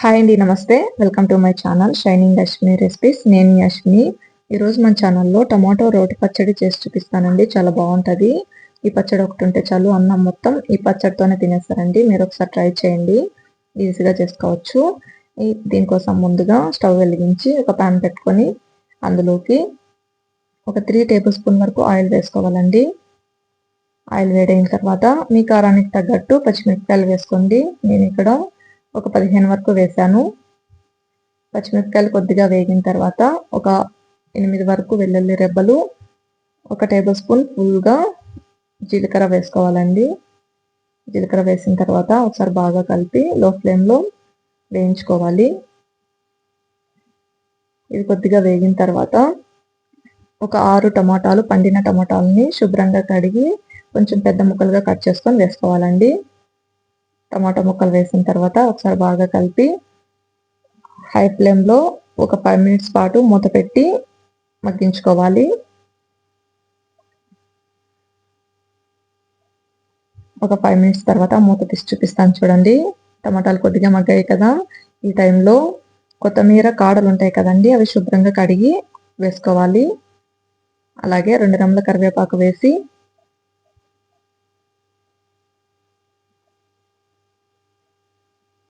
Hi అండి నమస్తే. Welcome to my channel shining Ashwini recipes నేను మీ అశ్విని ఈరోజు మన ఛానల్లో టమాటో రోటి పచ్చడి చేసి చూపిస్తానండి. చాలా బాగుంటుంది. ఈ పచ్చడి ఒకటి ఉంటే చాలు అన్నం మొత్తం ఈ పచ్చడితోనే తినేస్తారండి. మీరు ఒకసారి ట్రై చేయండి. ఈజీగా చేసుకోవచ్చు. దీనికోసం ముందుగా స్టవ్ వెలిగించి ఒక ప్యాన్ పెట్టుకొని అందులోకి ఒక త్రీ టేబుల్ స్పూన్ వరకు ఆయిల్ వేసుకోవాలండి. ఆయిల్ వేడైన తర్వాత మీ కారానికి తగ్గట్టు పచ్చిమిరపకాయలు వేసుకోండి. నేను ఇక్కడ ఒక పదిహేను వరకు వేసాను పచ్చిమిరపకాయలు కొద్దిగా వేగిన తర్వాత ఒక ఎనిమిది వరకు వెల్లుల్లి రెబ్బలు ఒక టేబుల్ స్పూన్ ఫుల్గా జీలకర్ర వేసుకోవాలండి. జీలకర్ర వేసిన తర్వాత ఒకసారి బాగా కలిపి లో ఫ్లేమ్లో వేయించుకోవాలి. ఇది కొద్దిగా వేగిన తర్వాత ఒక ఆరు టమాటాలు పండిన టమాటాలని శుభ్రంగా కడిగి కొంచెం పెద్ద ముక్కలుగా కట్ చేసుకొని వేసుకోవాలండి. టమాటా ముక్కలు వేసిన తర్వాత ఒకసారి బాగా కలిపి హై ఫ్లేమ్లో ఒక ఫైవ్ మినిట్స్ పాటు మూత పెట్టి మగ్గించుకోవాలి. ఒక ఫైవ్ మినిట్స్ తర్వాత మూత తీసి చూపిస్తాను చూడండి. టమాటాలు కొద్దిగా మగ్గాయి కదా. ఈ టైంలో కొత్తిమీర కాడలు ఉంటాయి కదండి అవి శుభ్రంగా కడిగి వేసుకోవాలి. అలాగే రెండు రెమ్మల కరివేపాకు వేసి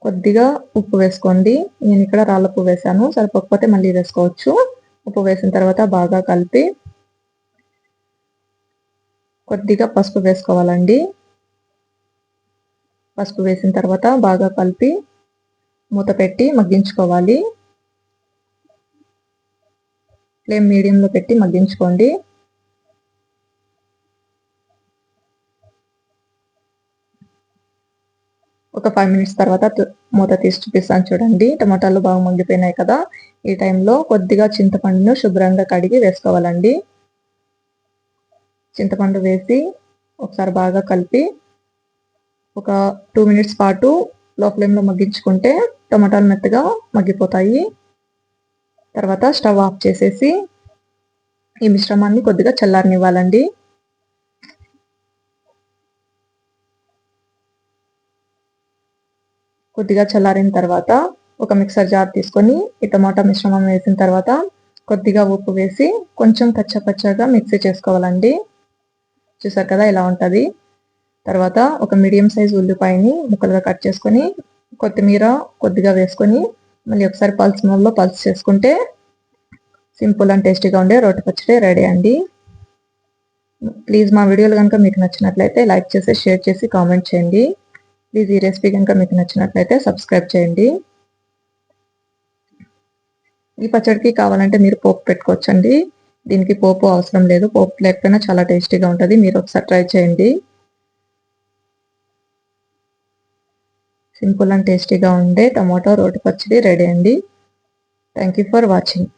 కొద్దిగా ఉప్పు వేసుకోండి. నేను ఇక్కడ రాళ్ళప్పు వేసాను. సరిపోకపోతే మళ్ళీ వేసుకోవచ్చు. ఉప్పు వేసిన తర్వాత బాగా కలిపి కొద్దిగా పసుపు వేసుకోవాలండి. పసుపు వేసిన తర్వాత బాగా కలిపి మూత పెట్టి మగ్గించుకోవాలి. ఫ్లేమ్ మీడియంలో పెట్టి మగ్గించుకోండి. ఒక ఫైవ్ మినిట్స్ తర్వాత మూత తీసి చూపిస్తాను చూడండి. టమాటాలు బాగా మగ్గిపోయినాయి కదా. ఈ టైంలో కొద్దిగా చింతపండును శుభ్రంగా కడిగి వేసుకోవాలండి. చింతపండు వేసి ఒకసారి బాగా కలిపి ఒక టూ మినిట్స్ పాటు లో ఫ్లేమ్లో మగ్గించుకుంటే టమాటాలు మెత్తగా మగ్గిపోతాయి. తర్వాత స్టవ్ ఆఫ్ చేసేసి ఈ మిశ్రమాన్ని కొద్దిగా చల్లారనివ్వాలండి. కొద్దిగా చల్లారిన తర్వాత ఒక మిక్సర్ జార్ తీసుకొని ఈ టమాటా మిశ్రమం వేసిన తర్వాత కొద్దిగా ఉప్పు వేసి కొంచెం కచ్చపచ్చగా మిక్సీ చేసుకోవాలండి. చూసారు కదా ఇలా ఉంటుంది? తర్వాత ఒక మీడియం సైజ్ ఉల్లిపాయని ముక్కలుగా కట్ చేసుకొని కొత్తిమీర కొద్దిగా వేసుకొని మళ్ళీ ఒకసారి పల్స్ మూలలో పల్స్ చేసుకుంటే సింపుల్ అండ్ టేస్టీగా ఉండే రోటి పచ్చడి రెడీ అండి. ప్లీజ్ మా వీడియోలు కనుక మీకు నచ్చినట్లయితే లైక్ చేసి షేర్ చేసి కామెంట్ చేయండి. ప్లీజ్ ఈ రెసిపీ కనుక మీకు నచ్చినట్లయితే సబ్స్క్రైబ్ చేయండి. ఈ పచ్చడికి కావాలంటే మీరు పోపు పెట్టుకోవచ్చండి. దీనికి పోపు అవసరం లేదు. పోపు లేకపోయినా చాలా టేస్టీగా ఉంటుంది. మీరు ఒకసారి ట్రై చేయండి. సింపుల్ అండ్ టేస్టీగా ఉండే టమాటో రోటి పచ్చడి రెడీ అండి. Thank you for watching